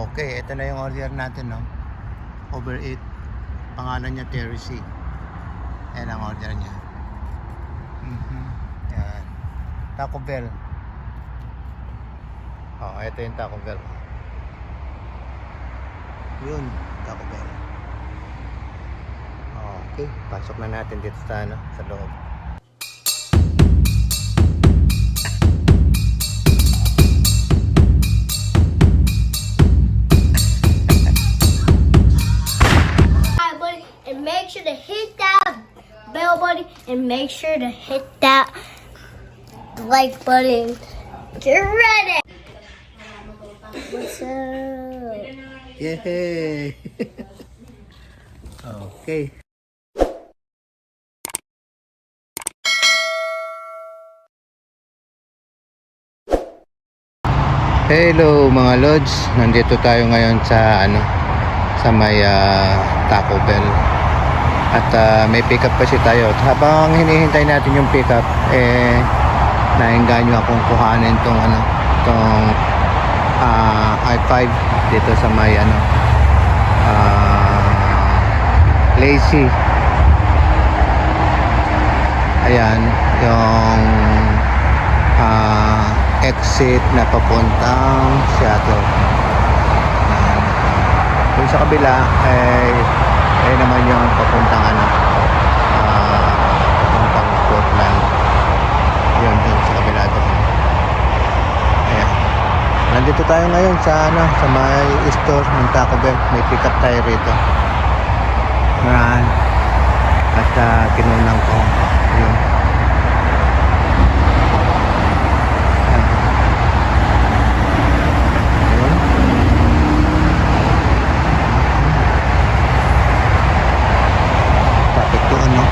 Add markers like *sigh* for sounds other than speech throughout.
Okay, ito na yung order natin, no? Over 8. Pangalan niya Terry C. Ayan ang order niya. Mhm. Yan. Taco Bell. Oh, ito yung Taco Bell. Yun, Taco Bell. Okay, pasok na natin dito sa ano, sa loob. And make sure to hit that like button. Get ready. What's up? Yay! *laughs* okay. Hello mga lods, nandito tayo ngayon sa ano sa may ah, Taco Bell. At ah, may pick up kasi tayo. At habang hinihintay natin yung pick up eh naengganyo akong kuhanin tong ano tong ah, i5 dito sa may ano ah, lazy ayan yung ah, exit na papuntang Seattle Ayan. yung sa kabila ay ay naman yung papuntang ano ah, papuntang Portland. Yun dun sa kabila doon ayan. Nandito tayo ngayon sa ano sa may store ng Taco Bell. May pick up tayo rito. Ayan. at uh, kinunang ko. Yun Ayan. Traffic to ano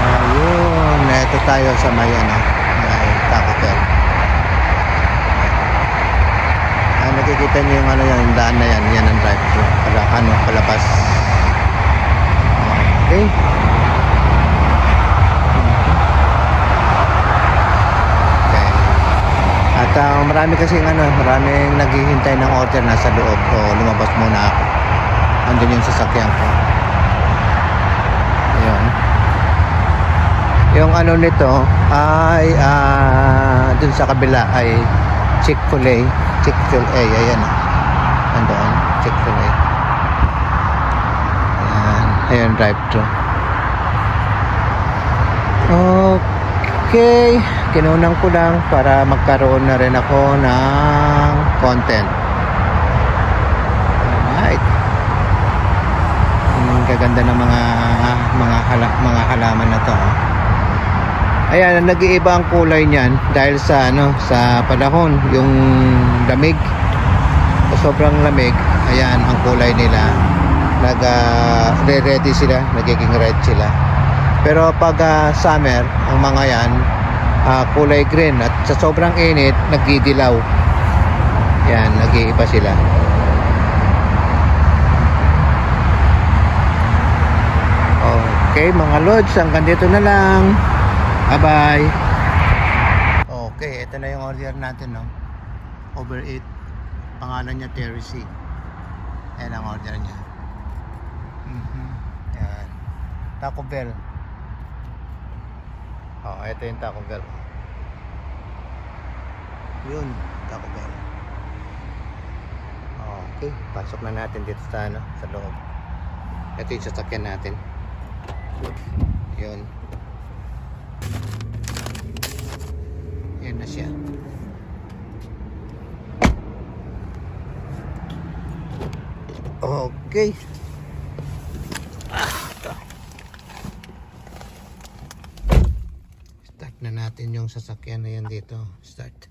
Ayun, tayo sa may ano, may Bell. Ah, nakikita niyo yung ano yan, yung daan na yan, yan ang drive-thru. Pala, ano, palabas. Okay. At ah, marami kasi ano, maraming naghihintay ng order nasa loob. O lumabas muna ako. Andun yung sasakyan ko. Ayun. Yung ano nito ay ah dun sa kabila ay Chick-fil-A. Chick-fil-A, ayan. Andoon, Chick-fil-A. Ayan, ayan drive-thru. Okay, kinunang ko lang para magkaroon na rin ako ng content. Alright. Ang gaganda ng mga mga hala, mga halaman na to. oh. Ayan, nag-iiba ang kulay niyan dahil sa ano, sa panahon, yung lamig. Sobrang lamig, ayan ang kulay nila. Nag ah, re-ready sila, nagiging red sila. Pero pag ah, summer, ang mga yan ah, kulay green at sa sobrang init, nagdidilaw. Yan, nag-iiba sila. Okay, mga lods, hanggang dito na lang. Bye-bye. Okay, ito na yung order natin, no? Over 8. Pangalan niya Terry C. Ayan ang order niya. Mhm. Yan. Taco Bell. Oh, ito yung Taco Bell. Yun, Taco Bell. Okay, pasok na natin dito sa ano, sa loob. Ito yung sasakyan natin. Yun. Yan na siya. Okay. Ah, ito. Start na natin yung sasakyan na yan dito. Start.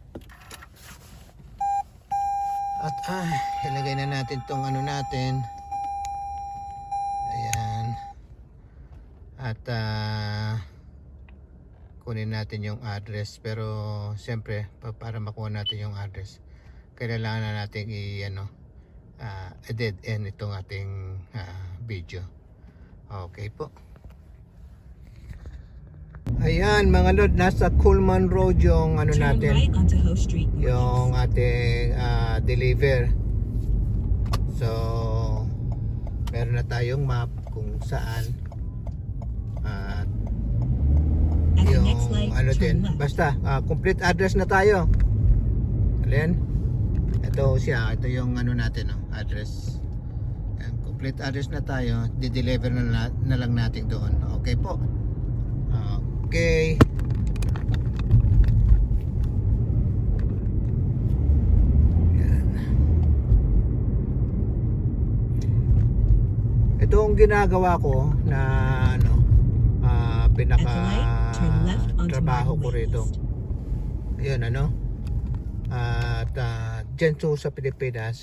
At ah, ilagay na natin tong ano natin. Ayan. At ah, kunin natin yung address. Pero siyempre pa- para makuha natin yung address kailangan na natin i ano ah, edit end itong ating ah, video. Okay po. Ayan mga lord, nasa Coleman Road yung ano natin, yung ating ah, deliver. So, meron na tayong map kung saan at yung light, ano din. left. Basta, ah, complete address na tayo. Alin? Ito siya, ito yung ano natin, no, address. Ayan, complete address na tayo. Di-deliver na, na, na lang natin doon. Okay po. Okay. Yan. Ito ang ginagawa ko na ano, pinaka trabaho ko rito. Ayun ano. At uh, dyan so sa Pilipinas,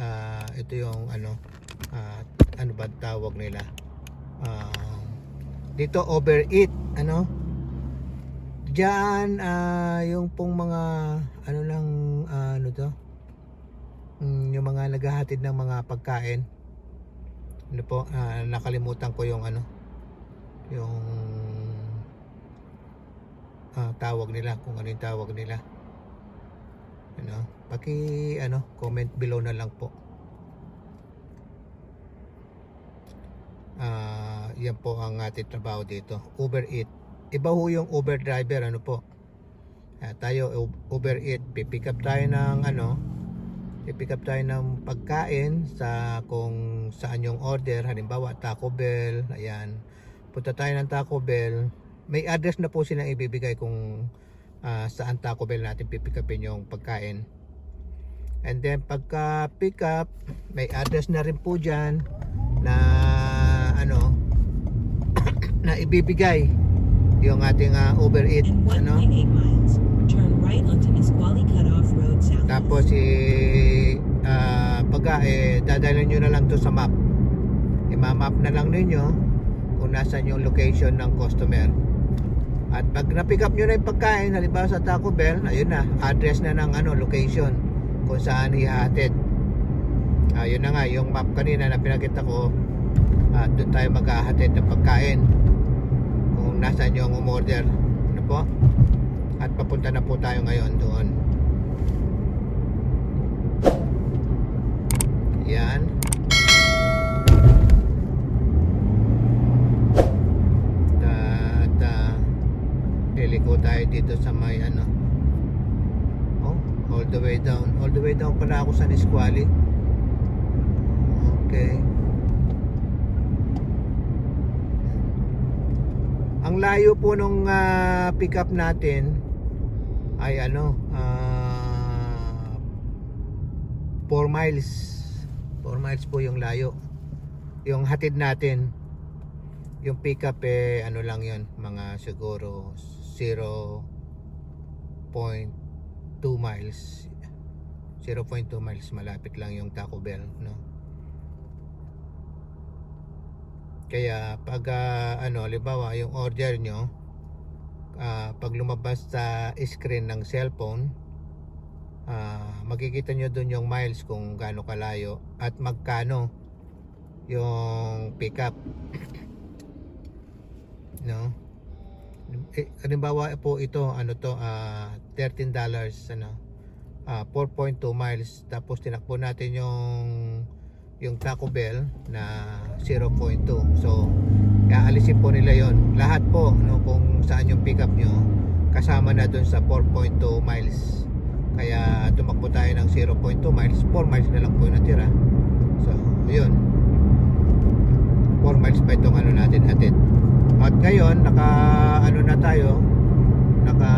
ah, ito yung ano, ah, ano ba tawag nila? Ah, dito overeat, ano? Diyan ah, yung pong mga ano lang ah, ano to? Mm, yung mga naghahatid ng mga pagkain. Ano po, ah, nakalimutan ko yung ano, yung ah, tawag nila, kung ano yung tawag nila. Ano, paki ano, comment below na lang po. Ah, yan po ang ating trabaho dito. Uber Eat. Iba ho yung Uber driver, ano po. Ah, tayo Uber Eat, pipick up tayo ng ano, pipick up tayo ng pagkain sa kung saan yung order, halimbawa Taco Bell, ayan. Punta tayo ng Taco Bell. May address na po silang ibibigay kung ah, saan Taco Bell natin pipick upin yung pagkain. And then pagka pick up, may address na rin po dyan na ano *coughs* na ibibigay yung ating ah, Uber Eat And 1.8 ano miles. Turn right onto Nisqually Cutoff Road South. tapos si ah, pagka eh dadalhin nyo na lang to sa map imamap na lang ninyo kung nasan yung location ng customer at pag na-pick up nyo na yung pagkain halimbawa sa Taco Bell ayun na address na ng ano location kung saan ihahatid. Ayun na nga yung map kanina na pinakita ko at doon tayo maghahatid ng pagkain kung nasaan yung umorder. Ano po? At papunta na po tayo ngayon doon yan at uh, liliko tayo dito sa may ano oh all the way down all the way down pala ako sa Nisqually. Okay. Ang layo po nung ah, pick up natin ay ano ah 4 miles. 4 miles po yung layo. Yung hatid natin yung pick up eh ano lang yon mga siguro 0.2 miles 0.2 miles malapit lang yung Taco Bell no? Kaya pag ah, ano halimbawa yung order nyo ah, pag lumabas sa screen ng cellphone ah, makikita nyo dun yung miles kung gaano kalayo at magkano yung pickup. *coughs* No? Eh, halimbawa po ito ano to ah 13 dollars ano ah 4.2 miles. Tapos tinakbo natin yung yung Taco Bell na 0.2 so aalisin po nila yon lahat po no kung saan yung pickup nyo kasama na dun sa 4.2 miles. Kaya tumakbo tayo ng 0.2 miles. 4 miles na lang po yung natira. So yun. 4 miles pa itong ano natin hatid. At ngayon naka ano na tayo? Naka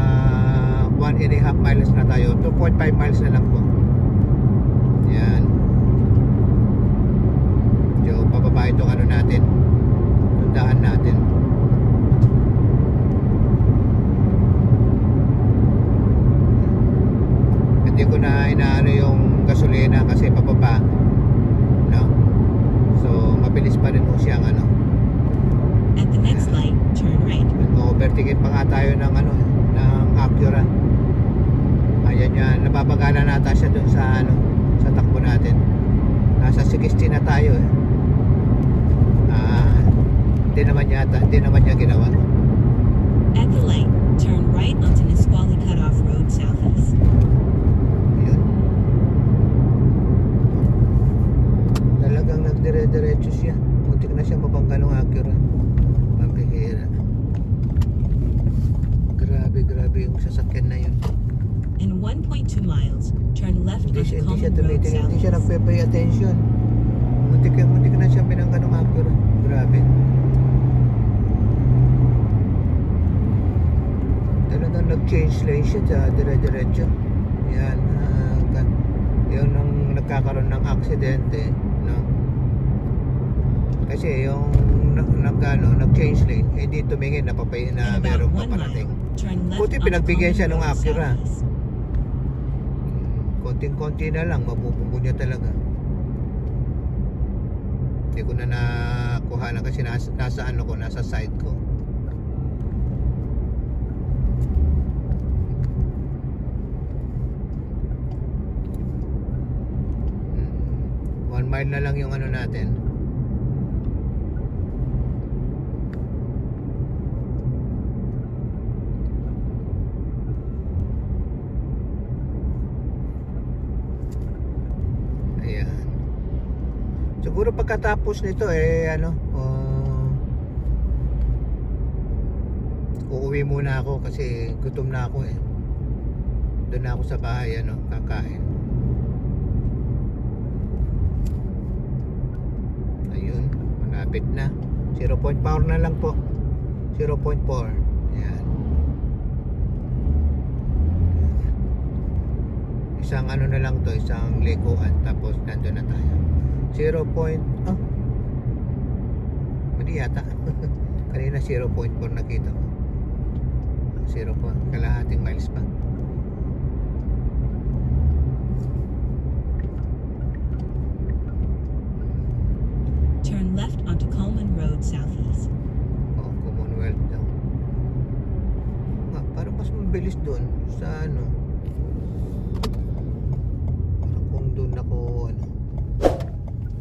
1 and a half miles na tayo. 2.5 miles na lang po yan so pababa itong ano natin tundahan natin hindi ko na inaano yung gasolina kasi pababa no so mabilis pa rin po siyang ano At the next light, turn right. overticket pa nga tayo ng ano ng Acura ayan yan nababagala nata siya dun sa ano sa takbo natin nasa 60 na tayo eh ah hindi naman yata hindi naman niya ginawa At the light, turn right onto Nisqually Cutoff Road southeast. Yun. Talagang nagdire-diretso siya. Muntik na siya mabangga ng Acura. Pambihira. Grabe, grabe yung sasakyan na yun. In 1.2 miles, turn left onto siya, hindi siya Road tumitingin, hindi siya nagpe-pay attention. Muntik, muntik na siya binangga ng Acura. Grabe. Talagang nag-change lane siya sa dire-diretso. Yan. ah, ka- yun ang nagkakaroon ng aksidente. No? Kasi yung nag, nag, ano, nag-change lane, eh di tumingin na papay In na meron pa parating. Buti pinagbigyan siya ng Acura. southeast. Konting-konti na lang, mabubunggo niya talaga. Hindi ko na nakuha na kasi nasa, nasa ano ko, nasa side ko. Hmm. One mile na lang yung ano natin. Ayan. Siguro pagkatapos nito eh ano, uh, uuwi muna ako kasi gutom na ako eh. Doon ako sa bahay ano, kakain. Ayun, malapit na. 0.4 na lang po. 0.4. Ayan. isang ano na lang to isang likuan tapos nandun na tayo 0. Point, oh mali yata. *laughs* Kanina 0.4 nakita ko. 0 po kalahating miles pa Turn left onto Coleman Road southeast. oh Commonwealth daw ah, parang mas mabilis doon sa ano parang kung doon ako ano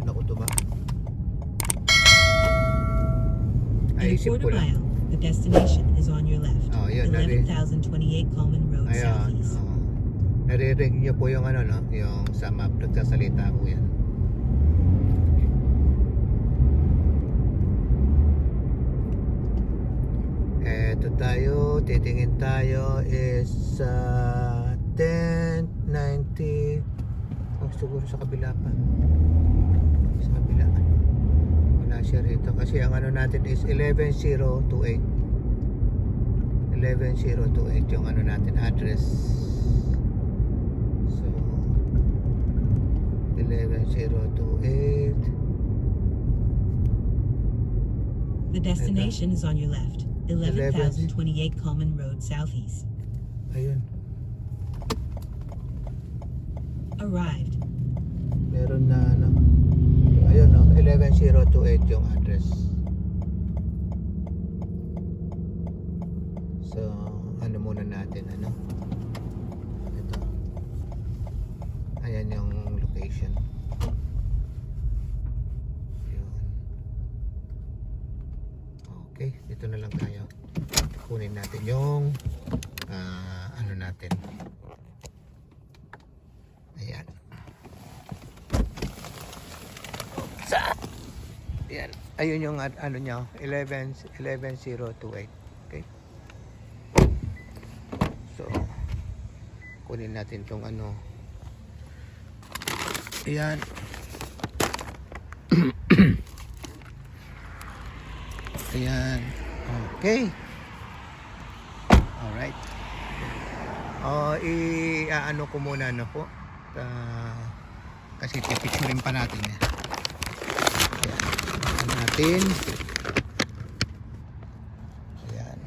doon ako tuba Naisip ko lang mile, the destination is on your left. Oh, yun, nari- 11,028 Coleman Road Ayan. southeast. oo. Naririnig niyo po yung ano, no? Yung sa map, nagsasalita po yan. Eto tayo, titingin tayo is sa 1090 Oh, siguro sa kabila pa. Siya rito. Kasi ang ano natin is 11028. 11028 yung ano natin address so 11028 The destination is on your left. 11,028 Coleman Road southeast. ayun Arrived. meron na ayun no? 11028 yung address. So ano muna natin ano? Ito. Ayan yung location. Yun. Okay dito na lang tayo. Kunin natin yung ah, ano natin ayan sa yan. Ayun yung ano niya 11 11028 okay? So kunin natin tong ano. Ayan. *clears throat* Ayan. Okay. Alright oh i ano ko muna na po? Ah, kasi pipicturein pa natin eh. Natin. Ayan.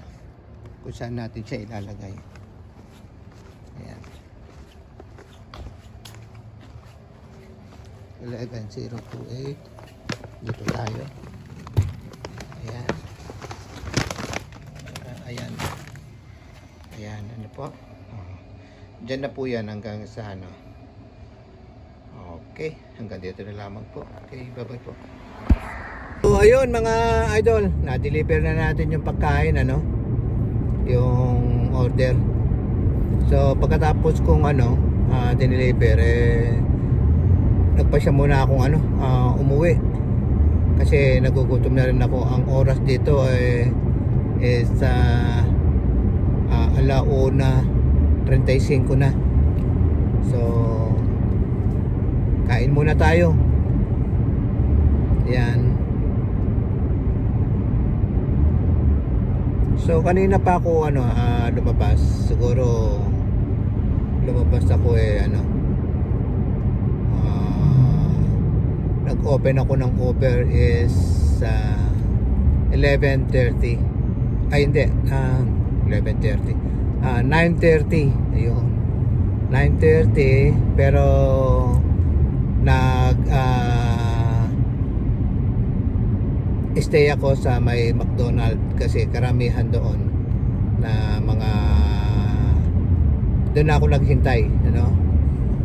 Kung saan natin siya ilalagay. Ayan. 11028 dito tayo. Ayan. Ah, ayan. Ayan ano po? Oh. Na po yan hanggang sa ano. Okay, hanggang dito na lamang po. Okay, bye-bye po. So ayun mga idol, na-deliver na natin yung pagkain ano. yung order. So pagkatapos kong ano, ah, dineliver eh nagpa siya muna akong ano, ah, umuwi. Kasi nagugutom na rin ako. Ang oras dito eh is uh, uh, alauna 35 na. So kain muna tayo. Yan. So kanina pa ako ano ah, lumabas. Siguro lumabas ako eh ano ah, nag-open ako ng Uber is sa 11:30. Ay hindi, ah 11:30. Ah 9:30. Ayun. 9:30 pero nag ah, stay ako sa may McDonald kasi karamihan doon na mga doon ako naghintay ano?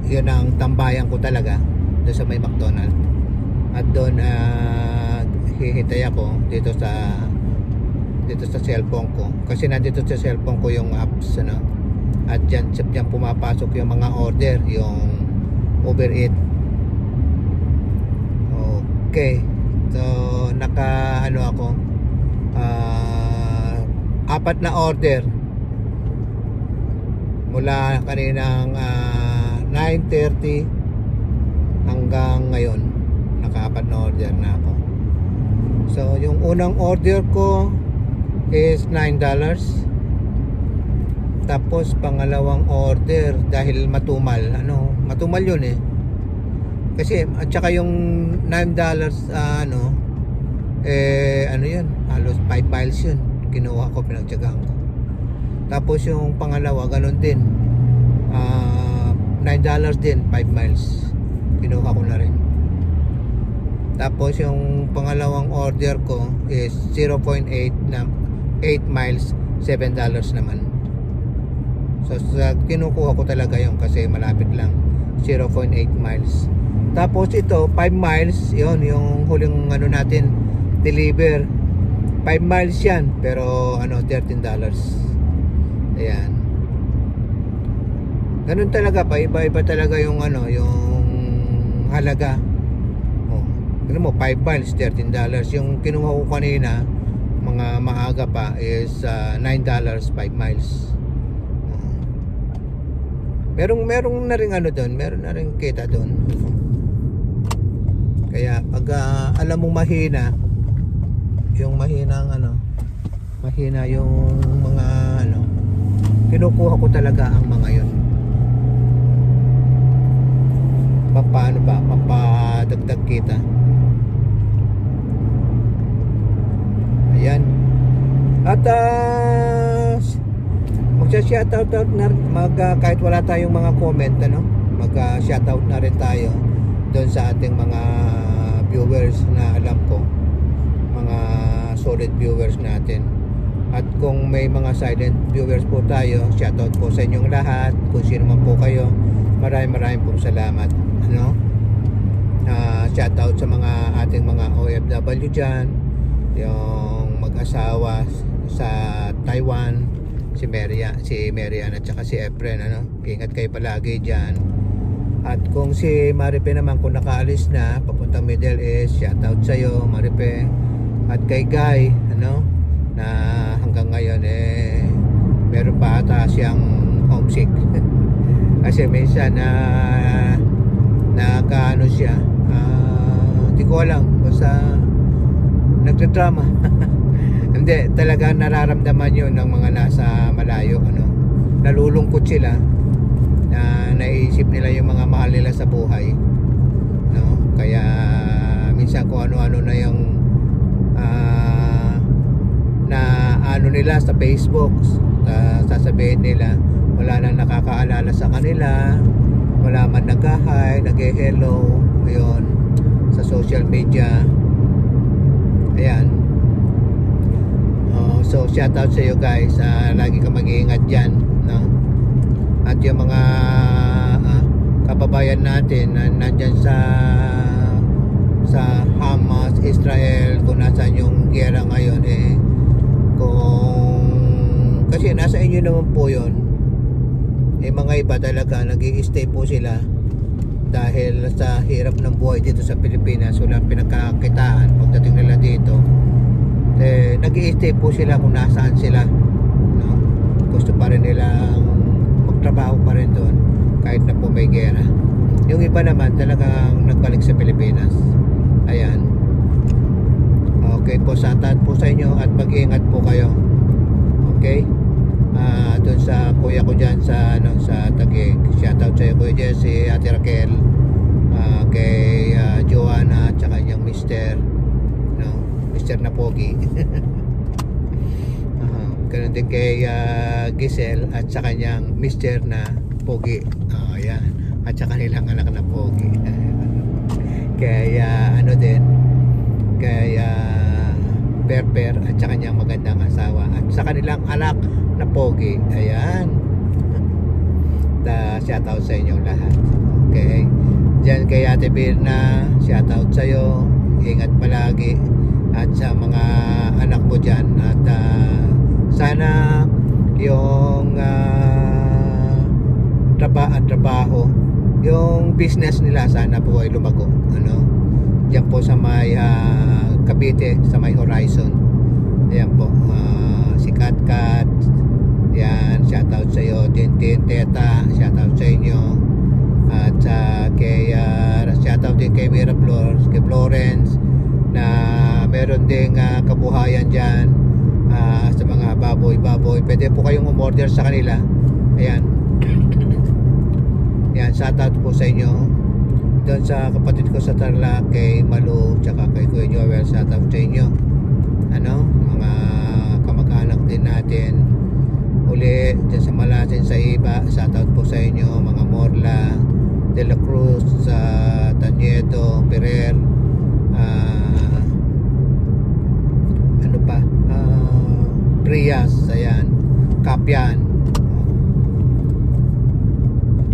Yun ang tambayan ko talaga doon sa may McDonald. At doon uh, hihintay ako dito sa dito sa cellphone ko. Kasi nandito sa cellphone ko yung apps ano? At dyan, dyan pumapasok yung mga order yung Uber Eats. Okay. So naka ano ako ah, apat na order. Mula kaninang ah, 9.30 hanggang ngayon nakaapat na order na ako. So yung unang order ko is 9 dollars. Tapos pangalawang order dahil matumal ano matumal yun eh. Kasi at saka yung 9 dollars ah, ano eh ano yun? Halos 5 miles yun. Kinuha ko pinagtyagaan ko. Tapos yung pangalawa ganun din. Ah 9 dollars din 5 miles. Kinuha ko na rin. Tapos yung pangalawang order ko is 0.8 na 8 miles 7 dollars naman. So sa kinukuha ko talaga yung kasi malapit lang. 0.8 miles. Tapos ito 5 miles yon yung huling ano natin deliver. 5 miles yan pero ano 13 dollars. Ayan. Ganun talaga pa iba iba talaga yung ano yung halaga. Oh, ano mo 5 miles 13 dollars. Yung kinuha ko kanina mga maaga pa is uh, 9 dollars 5 miles. Oh. merong merong na rin ano doon meron na rin kita doon kaya pag ah, alam mong mahina yung mahina ang ano mahina yung mga ano kinukuha ko talaga ang mga yun. Papaano ba papadagdag kita? Ayan. At uh, magsha-shoutout out na mag ah, kahit wala tayong mga comment ano mag ah, shoutout na rin tayo doon sa ating mga viewers na alam ko solid viewers natin. At kung may mga silent viewers po tayo shoutout po sa inyong lahat. Kung sino man po kayo maraming maraming po salamat ano? Uh, shoutout sa mga ating mga OFW dyan yung mag-asawa sa Taiwan si Maria si Marian at saka si Efren ano? Ingat kayo palagi dyan. At kung si Maripe naman kung nakaalis na papuntang Middle East shoutout sa iyo Maripe at kay Guy ano na hanggang ngayon eh meron pa ata siyang homesick. *laughs* Kasi minsan na nakaano siya hindi ko alam basta nagdradrama *laughs* hindi talaga nararamdaman yun ng mga nasa malayo ano. Nalulungkot sila na naisip nila yung mga mahal nila sa buhay no? Kaya minsan kung ano-ano na yung ano nila sa Facebook uh, sasabihin nila wala nang nakakaalala sa kanila wala man nag-hi nag-hello ayun sa social media ayan Oh, so shout out sa iyo guys Ah, lagi ka mag-iingat dyan no? at yung mga ah, kababayan natin na nandyan sa sa Hamas, Israel kung nasaan yung gera ngayon eh kung kasi nasa inyo naman po yon eh mga iba talaga nag stay po sila dahil sa hirap ng buhay dito sa Pilipinas. Wala pinagkakitaan pagdating nila dito. Eh, nag stay po sila kung nasaan sila no? gusto pa rin nilang magtrabaho pa rin doon kahit na po may gera. Yung iba naman talagang nagbalik sa Pilipinas okay po satat po sa inyo at mag-ingat po kayo. Okay? Ah, doon sa kuya ko diyan sa ano sa Taguig. Shoutout sa iyo kuya Jesse Ate Raquel ah, kay ah, Joanna at saka niyang mister no mister na pogi. *laughs* Ah, ganun din kay ah, Giselle at sa kanyang mister na pogi. Oh, yan at saka nilang anak na pogi. *laughs* Kay ah, ano din kay ah, Perper at sa kanyang magandang asawa. At sa kanilang anak na pogi. Ayan. Da shoutout sa inyong lahat. Okay. Diyan kay Ate Birna shoutout sa iyo ingat palagi. At sa mga anak mo dyan. At ah, sana yung uh, traba at trabaho yung business nila sana po ay lumago. Ano? Diyan po sa may ah, Cavite sa may Horizon. Ayan po ah, si Kat Kat yan shoutout sa iyo Tintin Teta shoutout sa inyo. At sa kay uh, shoutout din kay Mira Flores kay Florence na meron ding ah, kabuhayan dyan ah, sa mga baboy baboy. Pwede po kayong umorder sa kanila. Ayan. Yan shoutout po sa inyo. Doon sa kapatid ko sa Tarlac kay Malu tsaka kay Kuya Joel shoutout sa inyo. Ano mga kamag-anak din natin. Uli dyan sa Malasin sa iba shoutout po sa inyo mga Morla De La Cruz sa Tanieto Perer ah, ano pa ah, Prias ayan Kapyan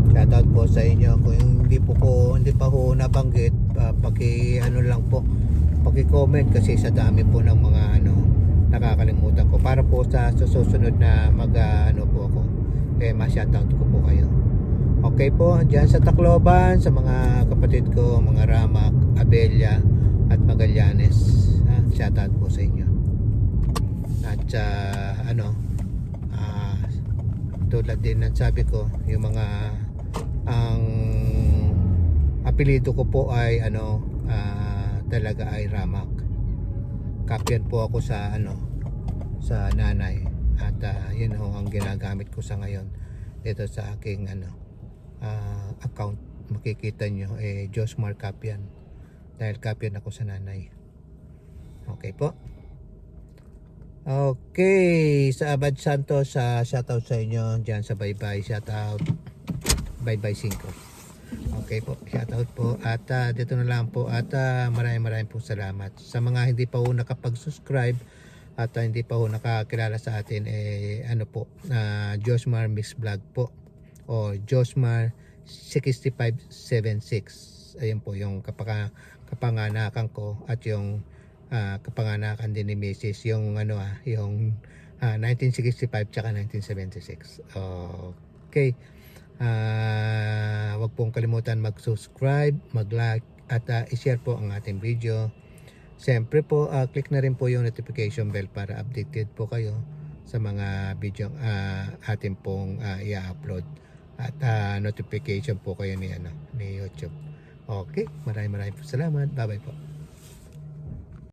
shoutout po sa inyo. Kung hindi po ko hindi pa ho nabanggit uh, paki ano lang po paki comment kasi sa dami po ng mga ano nakakalimutan ko. Para po sa susunod na mag ah, ano po ako eh ma-shoutout ko po kayo. Okay po dyan sa Tacloban sa mga kapatid ko mga Ramak Abelia at Magallanes. Ah, shoutout po sa inyo. At ah, ano ah, tulad din ng sabi ko yung mga ang apelido ko po ay ano ah, talaga ay Ramak. Kapyan po ako sa ano sa nanay. At ah, yun ho ang ginagamit ko sa ngayon. Dito sa aking ano ah, account. Makikita nyo eh Josmar Kapyan dahil kapyan ako sa nanay. Okay po? Okay. Sa Abad Santos sa shoutout sa inyo. Dyan sa bye bye shoutout. Bye bye 5 Okay po, shoutout po. At ah, dito na lang po. At ah, maraming maraming po salamat. Sa mga hindi pa po nakapag-subscribe at ah, hindi pa po nakakilala sa atin eh ano po, uh, Josmar Mix Vlog po. O Josmar 6576 ayun po yung kapaka, kapanganakan ko at yung ah, kapanganakan din ni Mrs. yung ano ah, yung ah, 1965 tsaka 1976 okay Ah, wag pong kalimutan mag-subscribe, mag-like at ah, i-share po ang ating video. Siyempre po, ah, click na rin po yung notification bell para updated po kayo sa mga video ah, ating pong ah, i-upload at ah, notification po kayo ni ano ni YouTube. Okay, maraming maraming salamat. Bye-bye po.